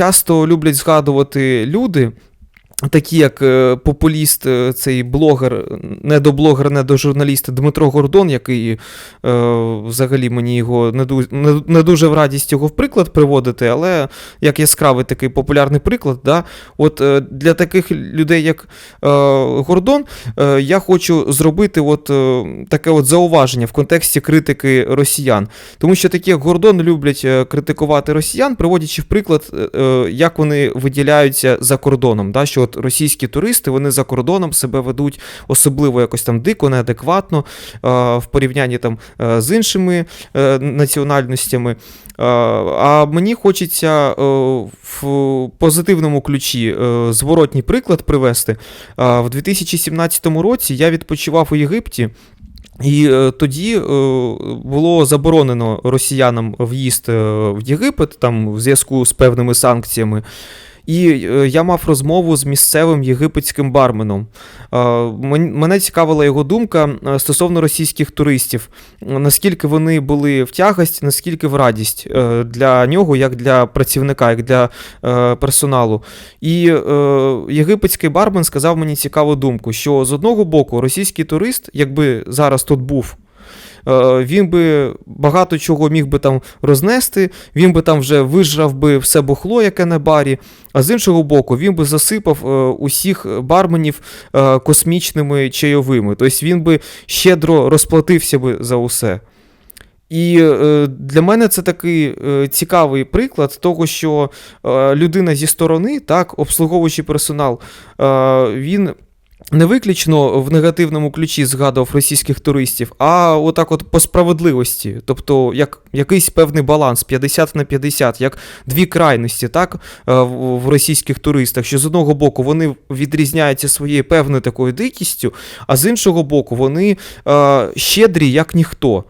часто люблять згадувати люди. Такі як е, популіст, е, цей блогер, не до блогера, не до журналіста Дмитро Гордон, який е, взагалі мені його не, ду- не, дуже в радість його в приклад приводити, але як яскравий такий популярний приклад, да, от для таких людей, як Гордон, я хочу зробити от, таке от зауваження в контексті критики росіян. Тому що такі, як Гордон, люблять критикувати росіян, приводячи в приклад, як вони виділяються за кордоном. Да? Що от російські туристи вони за кордоном себе ведуть особливо якось там дико, неадекватно в порівнянні там е, з іншими е, національностями. А мені хочеться е, в позитивному ключі зворотній приклад привести. В 2017 році я відпочивав у Єгипті. І тоді було заборонено росіянам в'їзд в Єгипет там в зв'язку з певними санкціями. І е, я мав розмову з місцевим єгипетським барменом. Е, Мене цікавила його думка е, стосовно російських туристів, наскільки вони були в тягость, наскільки в радість для нього, як для працівника, як для персоналу. І єгипетський бармен сказав мені цікаву думку, що з одного боку російський турист, якби зараз тут був. Е, Він би багато чого міг би там рознести, він би там вже вижрав би все бухло, яке на барі. А з іншого боку, він би засипав е, усіх барменів е, космічними чайовими. Тобто він би щедро розплатився би за усе. І для мене це такий цікавий приклад того, що людина зі сторони, так, обслуговуючий персонал, він не виключно в негативному ключі згадував російських туристів, а отак от по справедливості, тобто як якийсь певний баланс 50 на 50, як дві крайності, так, е, в російських туристах, що з одного боку вони відрізняються своєю певною такою дикістю, а з іншого боку, вони е, щедрі, як ніхто.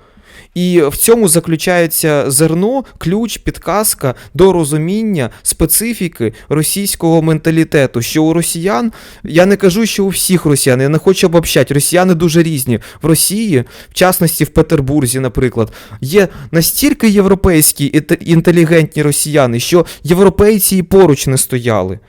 І в цьому заключається зерно, ключ, підказка до розуміння специфіки російського менталітету. Що у росіян, я не кажу, що у всіх росіян, я не хочу обобщати, росіяни дуже різні. В Росії, в частності в Петербурзі, наприклад, є настільки європейські інтелігентні росіяни, що європейці і поруч не стояли.